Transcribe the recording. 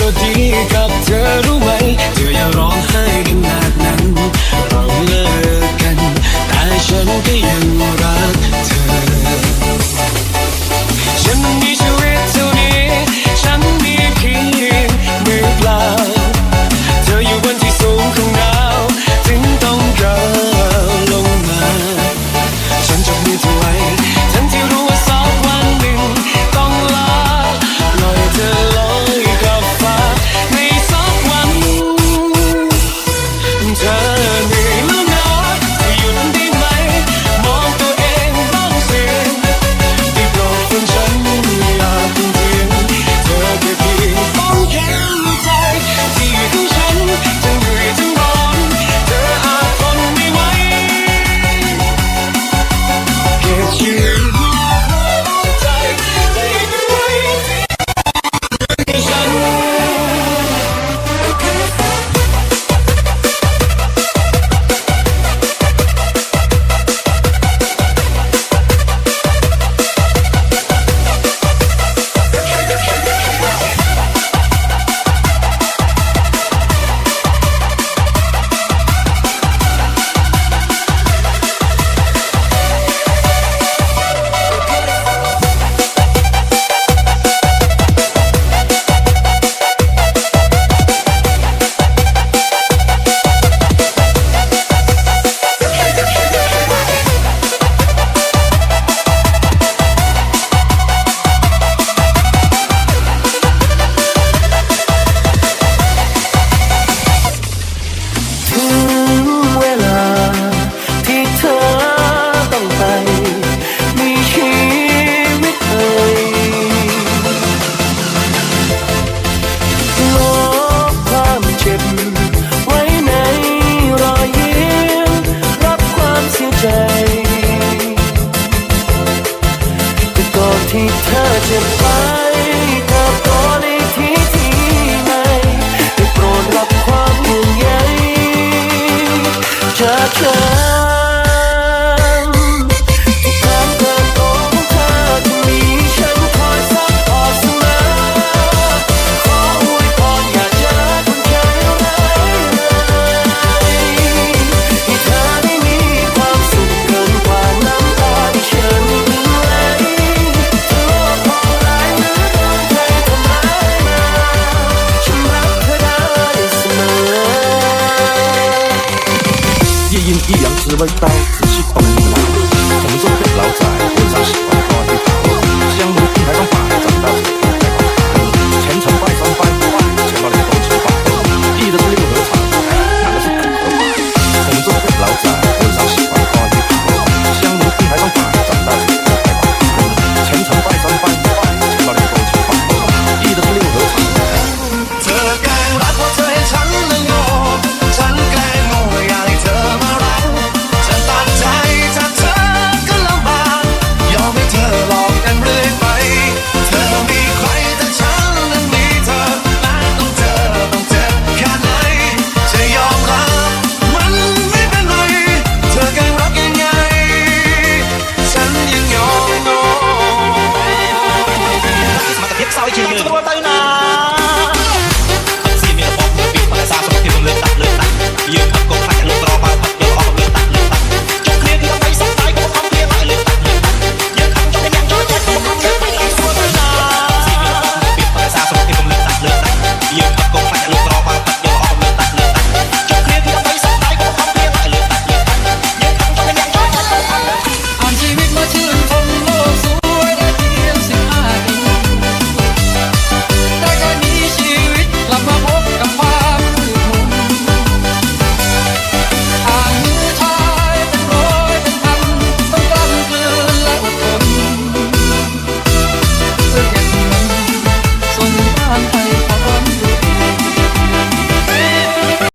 ก็ดีกับเธอรู้ไหม จะไปเติบโตในที่ที่ใหม่ได้โปรดรับความห่วงใยจากเธอ 車いっ。